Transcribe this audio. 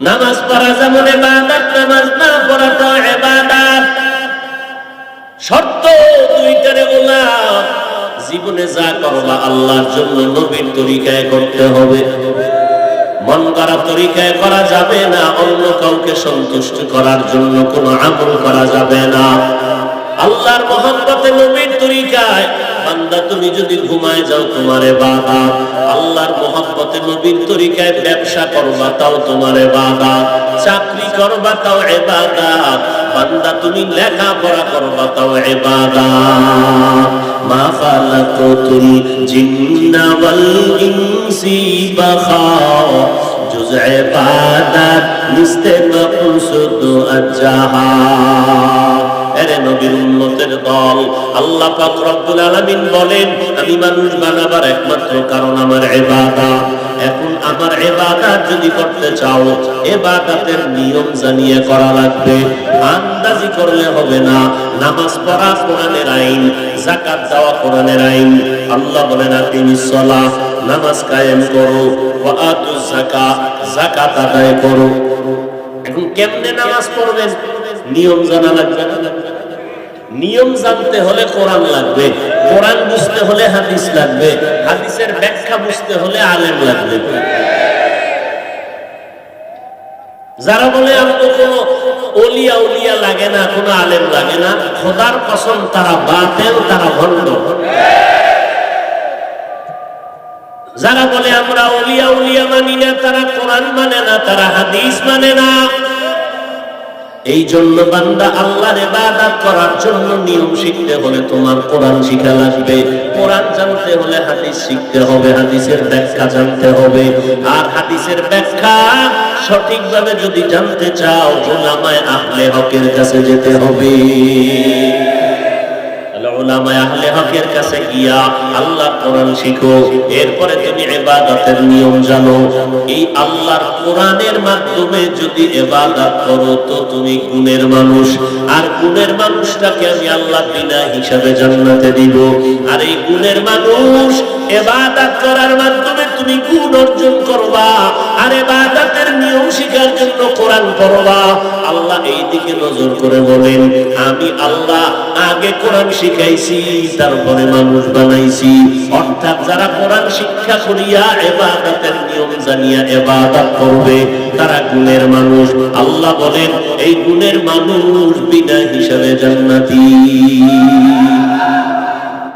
নামাজ পড়া যেমন এবাদত নামাজ না পড়াটা এবাদত শর্ত দুইটারে গোলাম জীবনে যা করবা আল্লাহর জন্য নবীর তরিকায় করতে হবে। মন করা তরিকায় করা যাবে না, অন্য কাউকে সন্তুষ্ট করার জন্য কোনো আমল করা যাবে না। আল্লাহর মহব্বতে নবীর তরিকায়, বান্দা তুমি যদি ঘুমায় যাও তোমারে বাধা আল্লাহর মহব্বতে নবীর তরিকায় ব্যবসা করবা, তাও তোমারে বাধা চাকরি করবা, তাও এবাদা বান্দা তুমি লেখাপড়া করবা, তাও এবাদা মা ফালাকুতুল জিন্না ওয়াল ইনসি বাখা। নিস্তে এরে নবীর উম্মতের দল, আল্লাহ পাক রব্বুল আলামিন বলেন, আমি মানুষ বানাবার একমাত্র কারণ আমার ইবাদত এখন আমার ইবাদত যদি করতে চাও, ইবাদতের নিয়ম জানিয়ে করা লাগবে। আন্দাজি করলে হবে না। নামাজ পড়া কোরআনের আইন, যাকাত দেওয়া কোরআনের আইন। আল্লাহ বলেন আপনি সলাহ, নামাজ কায়েম করো, ওয়া যাকাত যাকাত আদায় করো। এখন কেমনে নামাজ পড়বেন? নিয়ম জানা লাগবে না। নিয়ম জানতে হলে কোরআন লাগবে, কোরআন বুঝতে হলে হাদিস লাগবে, হাদিসের ব্যাখ্যা বুঝতে হলে আলেম লাগবে। যারা বলে আমাকে কোনো অলিয়া উলিয়া লাগে না, কোনো আলেম লাগে না, খোদার কসম তারা বাতেল, তারা ভণ্ড। যারা বলে, আমরা অলিয়া উলিয়া মানি না, তারা কোরআন মানে না, তারা হাদিস মানে না। এই জন্য বান্দা আল্লাহর ইবাদত করার জন্য নিয়ম শিখতে হলে তোমার কোরআন শিখা লাগবে। কোরআন জানতে হলে হাদিস শিখতে হবে, হাদিসের ব্যাখ্যা জানতে হবে। আর হাদিসের ব্যাখ্যা সঠিকভাবে যদি জানতে চাও, ওলামায়ে আহলে হকের কাছে যেতে হবে। আহলে হকের কাছে গিয়া আল্লাহ কোরআন শিখো। এরপরে তুমি ইবাদতের নিয়ম জানো। এই আল্লাহর কোরআনের মাধ্যমে যদি ইবাদত করো, তো তুমি গুণের মানুষ। আর গুণের মানুষটাকে আমি আল্লাহ বিনা হিসাবে জান্নাতে দিব। আর এই গুণের মানুষ ইবাদত করার মাধ্যমে তুমি গুণ অর্জন করবা। আর ইবাদতের নিয়ম শিখার জন্য কোরআন পড়বা। আল্লাহ এই দিকে নজর করে বলেন, আমি আল্লাহ আগে কোরআন শিখাইছি, তারপরে মানুষ বানাইছি। অর্থাৎ যারা কোরআন শিক্ষা করিয়া এবাদতের নিয়ম জানিয়া এবাদত করবে, তারা গুণের মানুষ। আল্লাহ বলেন, এই গুণের মানুষ বিনা হিসাবে জান্নাতি।